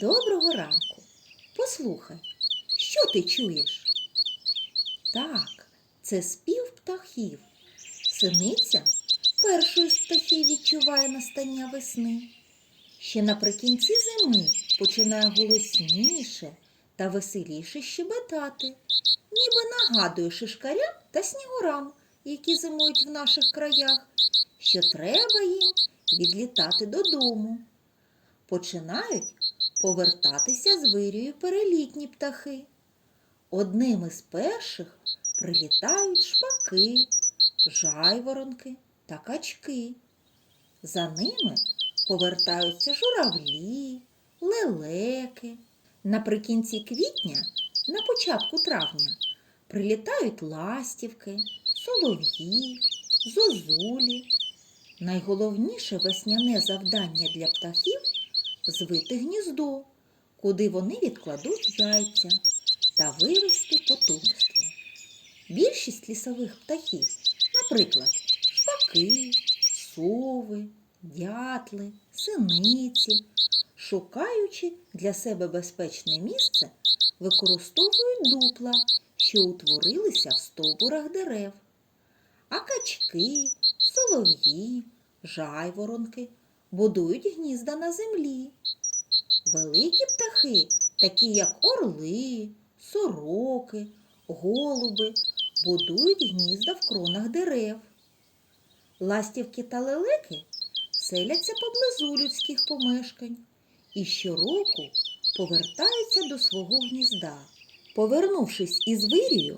Доброго ранку. Послухай, що ти чуєш? Так, це спів птахів. Синиця першою з птахів відчуває настання весни. Ще наприкінці зими починає голосніше та веселіше щебетати, ніби нагадує шишкарям та снігурам, які зимують в наших краях, що треба їм відлітати додому. Починають повертатися з вирію перелітні птахи. Одним із перших прилітають шпаки, жайворонки та качки. За ними повертаються журавлі, лелеки. Наприкінці квітня, на початку травня, прилітають ластівки, солов'ї, зозулі. Найголовніше весняне завдання для птахів звити гніздо, куди вони відкладуть яйця та вивести потомство. Більшість лісових птахів, наприклад, шпаки, сови, дятли, синиці, шукаючи для себе безпечне місце, використовують дупла, що утворилися в стовбурах дерев. А качки, солов'ї, жайворонки будують гнізда на землі. Великі птахи, такі як орли, сороки, голуби, будують гнізда в кронах дерев. Ластівки та лелеки селяться поблизу людських помешкань і щороку повертаються до свого гнізда. Повернувшись із вирію,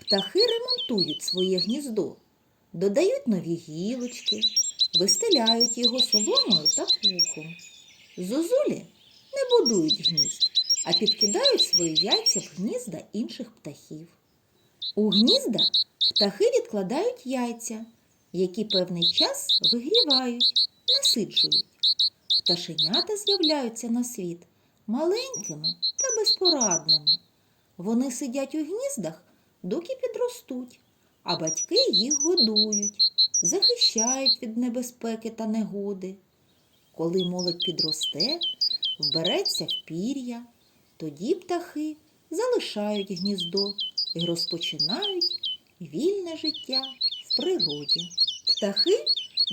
птахи ремонтують своє гніздо, додають нові гілочки, вистеляють його соломою та пухом. Зозулі не будують гнізд, а підкидають свої яйця в гнізда інших птахів. У гнізда птахи відкладають яйця, які певний час вигрівають, насиджують. Пташенята з'являються на світ маленькими та безпорадними. Вони сидять у гніздах, доки підростуть, а батьки їх годують, захищають від небезпеки та негоди. Коли молодь підросте, вбереться в пір'я, тоді птахи залишають гніздо і розпочинають вільне життя в природі. Птахи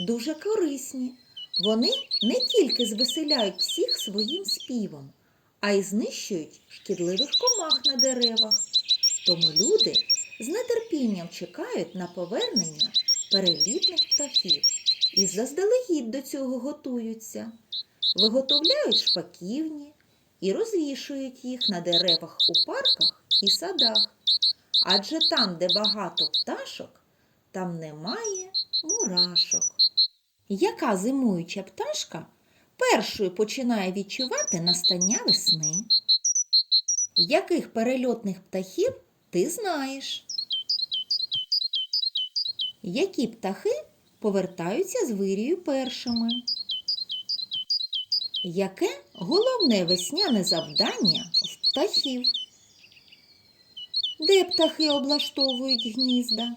дуже корисні. Вони не тільки звеселяють всіх своїм співом, а й знищують шкідливих комах на деревах. Тому люди з нетерпінням чекають на повернення перелітних птахів і заздалегідь до цього готуються. Виготовляють шпаківні і розвішують їх на деревах у парках і садах. Адже там, де багато пташок, там немає мурашок. Яка зимуюча пташка першою починає відчувати настання весни? Яких перельотних птахів ти знаєш? Які птахи повертаються з вирію першими? Яке головне весняне завдання в птахів? Де птахи облаштовують гнізда?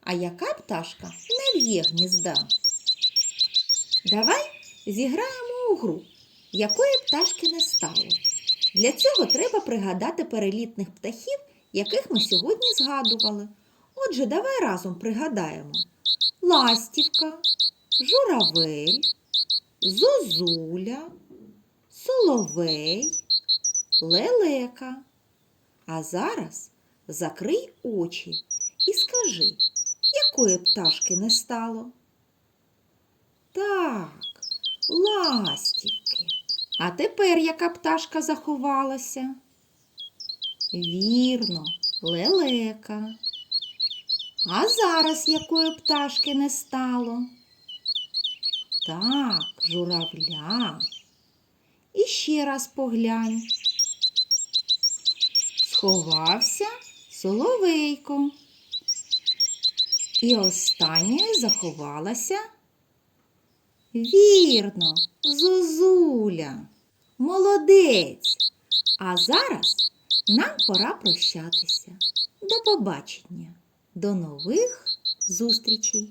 А яка пташка не в'є гнізда? Давай зіграємо у гру, якої пташки не стало. Для цього треба пригадати перелітних птахів, яких ми сьогодні згадували. Отже, давай разом пригадаємо ластівка, журавель, зозуля, соловей, лелека. А зараз закрий очі і скажи, якої пташки не стало? Так, ластівки. А тепер яка пташка заховалася? Вірно, лелека. А зараз якої пташки не стало? Так, журавля. І ще раз поглянь. Сховався соловейко. І останньою заховалася. Вірно, зозуля. Молодець. А зараз нам пора прощатися. До побачення. До нових зустрічей.